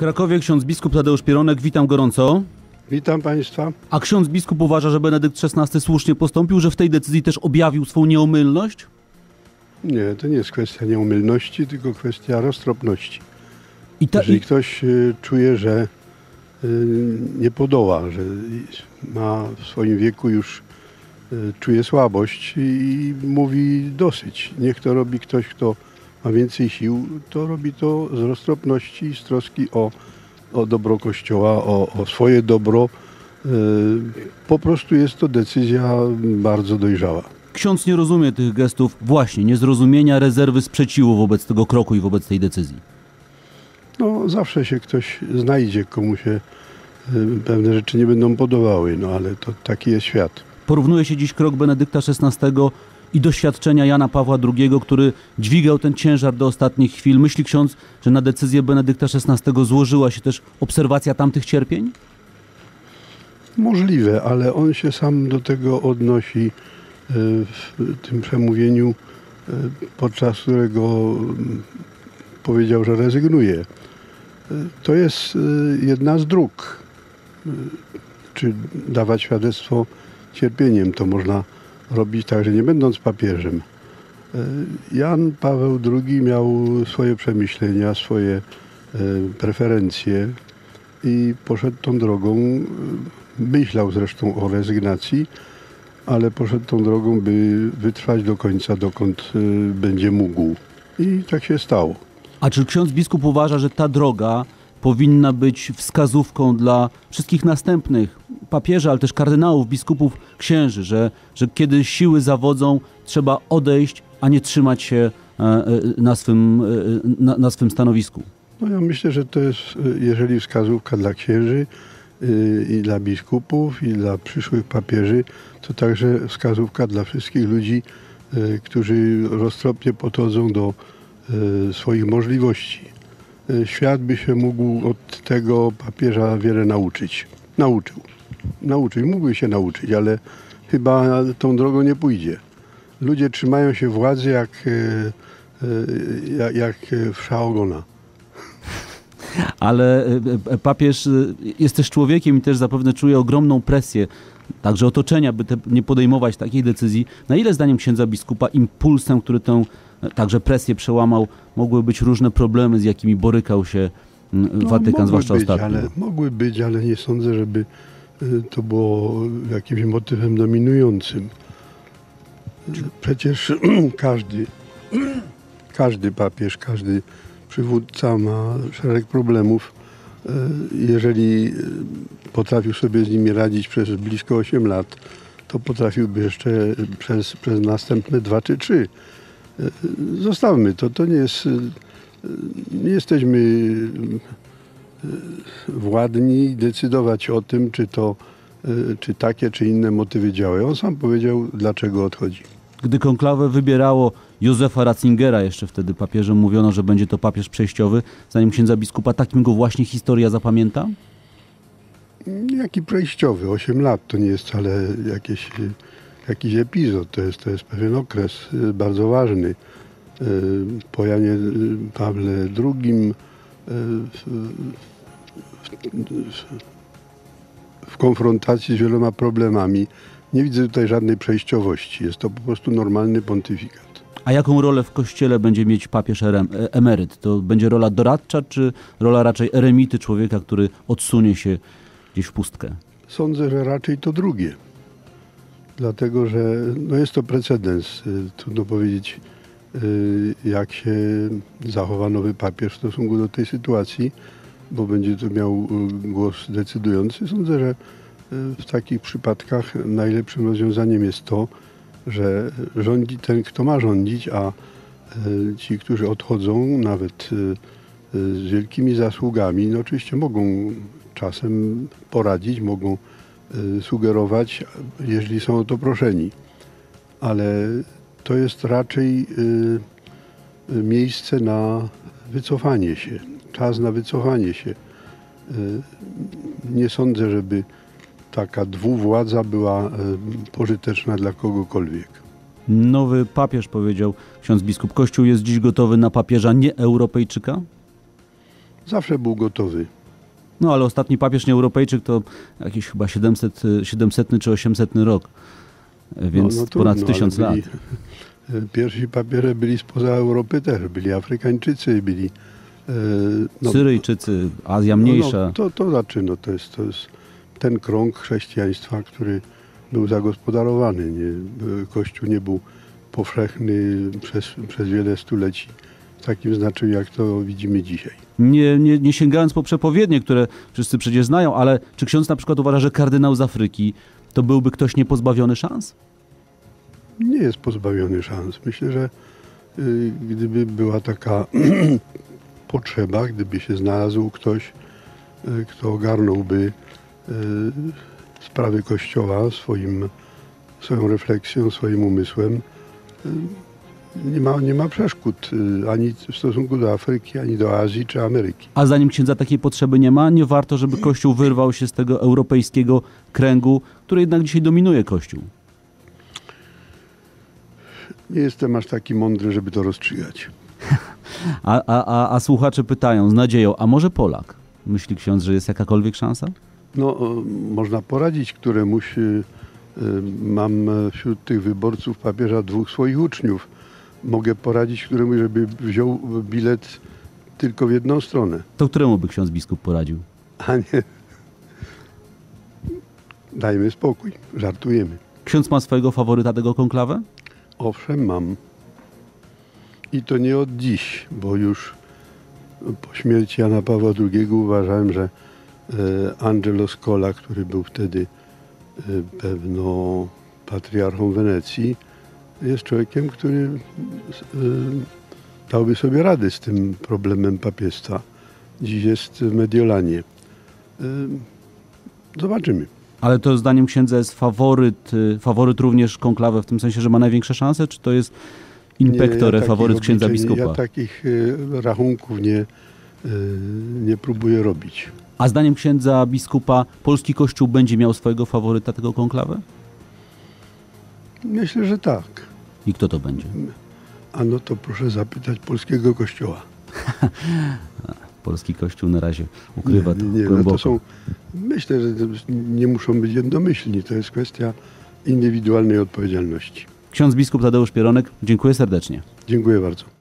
Krakowie ksiądz biskup Tadeusz Pieronek, witam gorąco. Witam Państwa. A ksiądz biskup uważa, że Benedykt XVI słusznie postąpił, że w tej decyzji też objawił swą nieomylność? Nie, to nie jest kwestia nieomylności, tylko kwestia roztropności. I ta, Jeżeli ktoś y, czuje, że y, nie podoła, że ma w swoim wieku już y, czuje słabość i mówi dosyć. Niech to robi ktoś, kto ma więcej sił, to robi to z roztropności i z troski o, o dobro Kościoła, o, o swoje dobro. Y, Po prostu jest to decyzja bardzo dojrzała. ksiądz nie rozumie tych gestów właśnie, niezrozumienia, rezerwy, sprzeciwu wobec tego kroku i wobec tej decyzji. No, zawsze się ktoś znajdzie, komu się y, pewne rzeczy nie będą podobały, no ale to taki jest świat. Porównuje się dziś krok Benedykta XVI i doświadczenia Jana Pawła II, który dźwigał ten ciężar do ostatnich chwil. Myśli ksiądz, że na decyzję Benedykta XVI złożyła się też obserwacja tamtych cierpień? Możliwe, ale on się sam do tego odnosi y, w tym przemówieniu, y, podczas którego mm, powiedział, że rezygnuje. Y, To jest jedna z dróg. Czy dawać świadectwo cierpieniem, to można robić także nie będąc papieżem. Y, Jan Paweł II miał swoje przemyślenia, swoje y, preferencje i poszedł tą drogą. y, Myślał zresztą o rezygnacji, ale poszedł tą drogą, by wytrwać do końca, dokąd będzie mógł. I tak się stało. A czy ksiądz biskup uważa, że ta droga powinna być wskazówką dla wszystkich następnych papieży, ale też kardynałów, biskupów, księży, że, że kiedy siły zawodzą, trzeba odejść, a nie trzymać się e, e, na swym, e, na, na swym stanowisku? No ja myślę, że to jest, jeżeli wskazówka dla księży i dla biskupów i dla przyszłych papieży, to także wskazówka dla wszystkich ludzi, którzy roztropnie podchodzą do swoich możliwości. Świat by się mógł od tego papieża wiele nauczyć. Nauczył. Nauczył, mógłby się nauczyć, ale chyba tą drogą nie pójdzie. Ludzie trzymają się władzy jak, y, y, jak, jak wsza ogona. Ale e, e, papież e, jest też człowiekiem i też zapewne czuje ogromną presję, także otoczenia, by te, nie podejmować takiej decyzji. Na ile zdaniem księdza biskupa impulsem, który tę e, także presję przełamał, mogły być różne problemy, z jakimi borykał się m, Watykan, No, zwłaszcza być, ostatnio? Ale, mogły być, ale nie sądzę, żeby to było jakimś motywem dominującym. Przecież każdy, każdy papież, każdy przywódca ma szereg problemów. Y, Jeżeli y, potrafił sobie z nimi radzić przez blisko 8 lat, to potrafiłby jeszcze przez, przez następne dwa czy trzy. Y, Zostawmy to, to nie jest. y, Nie jesteśmy władni decydować o tym, czy to, y, czy takie, czy inne motywy działają. On sam powiedział, dlaczego odchodzi. Gdy konklawę wybierało Józefa Ratzingera, jeszcze wtedy papieżem mówiono, że będzie to papież przejściowy, zdaniem księdza biskupa takim go właśnie historia zapamięta? Jaki przejściowy? 8 lat to nie jest wcale jakieś, y, jakiś epizod, to jest, to jest pewien okres y, bardzo ważny. Y, Po Janie y, Pawle II y, w, konfrontacji z wieloma problemami nie widzę tutaj żadnej przejściowości. Jest to po prostu normalny pontyfikat. A jaką rolę w kościele będzie mieć papież e- emeryt? To będzie rola doradcza, czy rola raczej eremity, człowieka, który odsunie się gdzieś w pustkę? Sądzę, że raczej to drugie. Dlatego, że no jest to precedens. Y, Trudno powiedzieć, jak się zachowa nowy papież w stosunku do tej sytuacji, bo będzie to miał y, głos decydujący. Sądzę, że y, w takich przypadkach najlepszym rozwiązaniem jest to, że rządzi ten, kto ma rządzić, a y, ci, którzy odchodzą, nawet y, y, z wielkimi zasługami, no oczywiście mogą czasem poradzić, mogą y, sugerować, jeżeli są o to proszeni. Ale to jest raczej y, y, miejsce na wycofanie się, czas na wycofanie się. Y, Nie sądzę, żeby taka dwuwładza była pożyteczna dla kogokolwiek. Nowy papież powiedział, ksiądz biskup, Kościół jest dziś gotowy na papieża nie Europejczyka? Zawsze był gotowy. No ale ostatni papież nie Europejczyk to jakiś chyba 700, y, 700 czy 800 rok, więc no, no ponad trudno, tysiąc ale lat. byli- Pierwsi papieże byli spoza Europy też. Byli Afrykańczycy, byli... e, no, Syryjczycy, Azja no, mniejsza. No, to, to znaczy, no, to, jest, to jest ten krąg chrześcijaństwa, który był zagospodarowany. Nie, Kościół nie był powszechny przez, przez wiele stuleci w takim znaczeniu, jak to widzimy dzisiaj. Nie, nie, nie sięgając po przepowiednie, które wszyscy przecież znają, ale czy ksiądz na przykład uważa, że kardynał z Afryki to byłby ktoś niepozbawiony szans? nie jest pozbawiony szans. Myślę, że y, gdyby była taka potrzeba, gdyby się znalazł ktoś, y, kto ogarnąłby y, sprawy Kościoła swoim, swoją refleksją, swoim umysłem, nie ma, nie ma przeszkód y, ani w stosunku do Afryki, ani do Azji czy Ameryki. A zanim księdza takiej potrzeby nie ma, nie warto, żeby Kościół wyrwał się z tego europejskiego kręgu, który jednak dzisiaj dominuje Kościół. Nie jestem aż taki mądry, żeby to rozstrzygać. A, a, a, a słuchacze pytają z nadzieją, a może Polak? Myśli ksiądz, że jest jakakolwiek szansa? No, e, można poradzić któremuś. e, Mam wśród tych wyborców papieża dwóch swoich uczniów. Mogę poradzić któremuś, żeby wziął bilet tylko w jedną stronę, To któremu by ksiądz biskup poradził? a nie. Dajmy spokój, żartujemy. Ksiądz ma swojego faworyta tego konklawę? Owszem, mam. I to nie od dziś, bo już po śmierci Jana Pawła II uważałem, że e, Angelo Scola, który był wtedy e, pewno patriarchą Wenecji, jest człowiekiem, który e, dałby sobie radę z tym problemem papiestwa. Dziś jest w Mediolanie. E, Zobaczymy. Ale to zdaniem księdza jest faworyt, y, faworyt również konklawę w tym sensie, że ma największe szanse, czy to jest inpektore, takich faworyt księdza biskupa? Ja takich e, rachunków nie, e, nie próbuję robić. A zdaniem księdza biskupa polski kościół będzie miał swojego faworyta tego konklawę? Myślę, że tak. I kto to będzie? A no to proszę zapytać polskiego kościoła. Polski kościół na razie ukrywa to nie, nie, no głęboko. to są, myślę, że to nie muszą być jednomyślni. To jest kwestia indywidualnej odpowiedzialności. Ksiądz biskup Tadeusz Pieronek, dziękuję serdecznie. Dziękuję bardzo.